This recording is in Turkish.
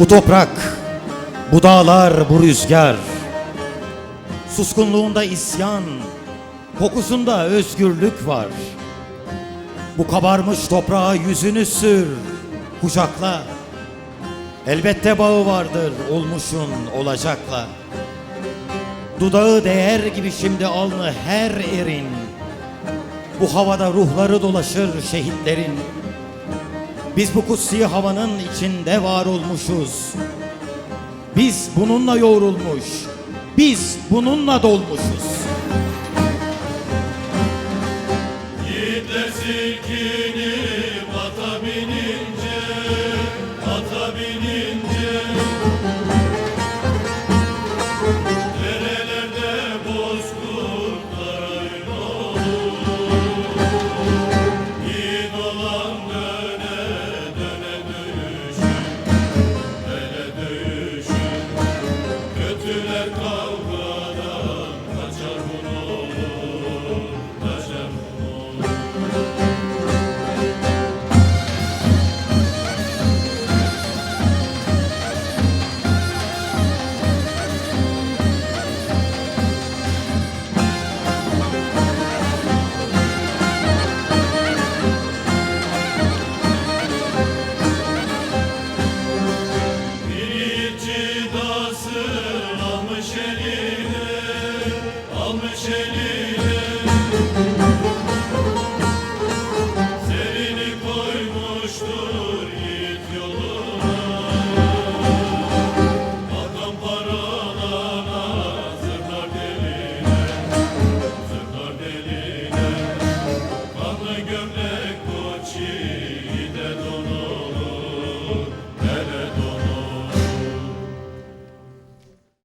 Bu toprak, bu dağlar, bu rüzgar. Suskunluğunda isyan, kokusunda özgürlük var. Bu kabarmış toprağa yüzünü sür, kucakla. Elbette bağı vardır olmuşun olacakla. Dudağı değer gibi şimdi alnı her erin. Bu havada ruhları dolaşır şehitlerin. Biz bu kutsi havanın içinde var olmuşuz. Biz bununla yoğrulmuş, biz bununla dolmuşuz. Yiğitler silkinir